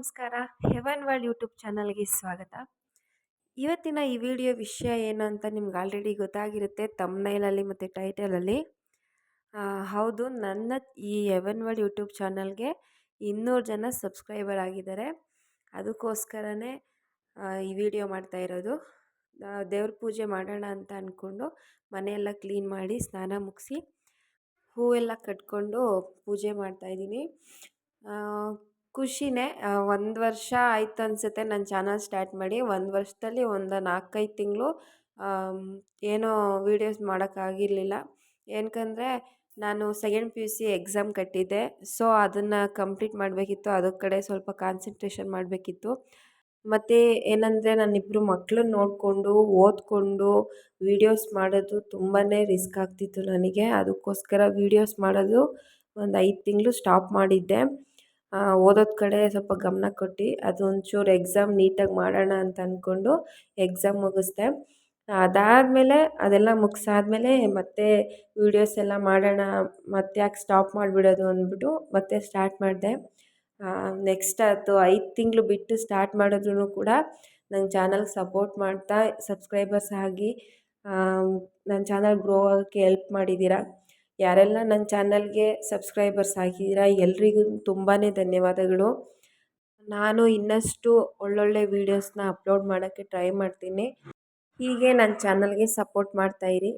ನಮಸ್ಕಾರ. Haven world YouTube ಚಾನಲ್ಗೆ ಸ್ವಾಗತ. ಇವತ್ತಿನ ಈ ವಿಡಿಯೋ ವಿಷಯ ಏನು ಅಂತ ನಿಮ್ಗೆ ಆಲ್ರೆಡಿ ಗೊತ್ತಾಗಿರುತ್ತೆ ತಮ್ನೈಲಲ್ಲಿ ಮತ್ತು ಟೈಟಲಲ್ಲಿ. ಹೌದು, ನನ್ನ ಈ ಹೆವನ್ ವರ್ಲ್ಡ್ ಯೂಟ್ಯೂಬ್ ಚಾನಲ್ಗೆ ಇನ್ನೂರು ಜನ ಸಬ್ಸ್ಕ್ರೈಬರ್ ಆಗಿದ್ದಾರೆ. ಅದಕ್ಕೋಸ್ಕರನೇ ಈ ವಿಡಿಯೋ ಮಾಡ್ತಾ ಇರೋದು. ದೇವ್ರ ಪೂಜೆ ಮಾಡೋಣ ಅಂತ ಅಂದ್ಕೊಂಡು ಮನೆಯೆಲ್ಲ ಕ್ಲೀನ್ ಮಾಡಿ ಸ್ನಾನ ಮುಗಿಸಿ ಹೂವೆಲ್ಲ ಕಟ್ಕೊಂಡು ಪೂಜೆ ಮಾಡ್ತಾಯಿದ್ದೀನಿ ಖುಷಿನೇ ಒಂದು ವರ್ಷ ಆಯ್ತು ಅನಿಸುತ್ತೆ ನನ್ನ ಚಾನಲ್ ಸ್ಟಾರ್ಟ್ ಮಾಡಿ. ಒಂದು ವರ್ಷದಲ್ಲಿ ಒಂದು ನಾಲ್ಕೈದು ತಿಂಗಳು ಏನೋ ವೀಡಿಯೋಸ್ ಮಾಡೋಕ್ಕಾಗಿರಲಿಲ್ಲ ಏನಕ್ಕಂದರೆ ನಾನು second P U C exam ಕಟ್ಟಿದ್ದೆ. So ಅದನ್ನು ಕಂಪ್ಲೀಟ್ ಮಾಡಬೇಕಿತ್ತು. ಅದ್ರ ಕಡೆ ಸ್ವಲ್ಪ ಕಾನ್ಸಂಟ್ರೇಷನ್ ಮಾಡಬೇಕಿತ್ತು. ಮತ್ತು ಏನಂದರೆ ನಾನಿಬ್ಬರು ಮಕ್ಕಳು ನೋಡಿಕೊಂಡು, ಓದಿಕೊಂಡು ವೀಡಿಯೋಸ್ ಮಾಡೋದು ತುಂಬಾ ರಿಸ್ಕ್ ಆಗ್ತಿತ್ತು ನನಗೆ. ಅದಕ್ಕೋಸ್ಕರ ವೀಡಿಯೋಸ್ ಮಾಡೋದು ಒಂದು ಐದು ತಿಂಗಳು ಸ್ಟಾಪ್ ಮಾಡಿದ್ದೆ. ಓದೋದ ಕಡೆ ಸ್ವಲ್ಪ ಗಮನ ಕೊಟ್ಟು, ಅದು ಒಂಚೂರು ಎಕ್ಸಾಮ್ ನೀಟಾಗಿ ಮಾಡೋಣ ಅಂತ ಅಂದ್ಕೊಂಡು ಎಕ್ಸಾಮ್ ಮುಗಿಸ್ದೆ. ಅದಾದಮೇಲೆ ಅದೆಲ್ಲ ಮುಗಿಸಾದ್ಮೇಲೆ ಮತ್ತೆ ವೀಡಿಯೋಸ್ ಎಲ್ಲ ಮಾಡೋಣ, ಮತ್ತೆ ಯಾಕೆ ಸ್ಟಾಪ್ ಮಾಡಿಬಿಡೋದು ಅಂದ್ಬಿಟ್ಟು ಮತ್ತೆ ಸ್ಟಾರ್ಟ್ ಮಾಡಿದೆ. ನೆಕ್ಸ್ಟ್ ಅದು ಐದು ತಿಂಗಳು ಬಿಟ್ಟು ಸ್ಟಾರ್ಟ್ ಮಾಡಿದ್ರು ಕೂಡ ನನ್ನ ಚಾನಲ್ಗೆ ಸಪೋರ್ಟ್ ಮಾಡ್ತಾ ಸಬ್ಸ್ಕ್ರೈಬರ್ಸ್ ಆಗಿ ನನ್ನ ಚಾನಲ್ ಗ್ರೋ ಆಗೋಕ್ಕೆ ಎಲ್ಪ್ ಮಾಡಿದ್ದೀರಾ ಯಾರೆಲ್ಲ ನನ್ನ ಚಾನಲ್ಗೆ ಸಬ್ಸ್ಕ್ರೈಬರ್ಸ್ ಆಗಿದ್ದೀರಾ, ಎಲ್ರಿಗೂ ತುಂಬಾ ಧನ್ಯವಾದಗಳು. ನಾನು ಇನ್ನಷ್ಟು ಒಳ್ಳೊಳ್ಳೆ ವೀಡಿಯೋಸ್ನ ಅಪ್ಲೋಡ್ ಮಾಡೋಕ್ಕೆ ಟ್ರೈ ಮಾಡ್ತೀನಿ. ಹೀಗೆ ನನ್ನ ಚಾನಲ್ಗೆ ಸಪೋರ್ಟ್ ಮಾಡ್ತಾಯಿರಿ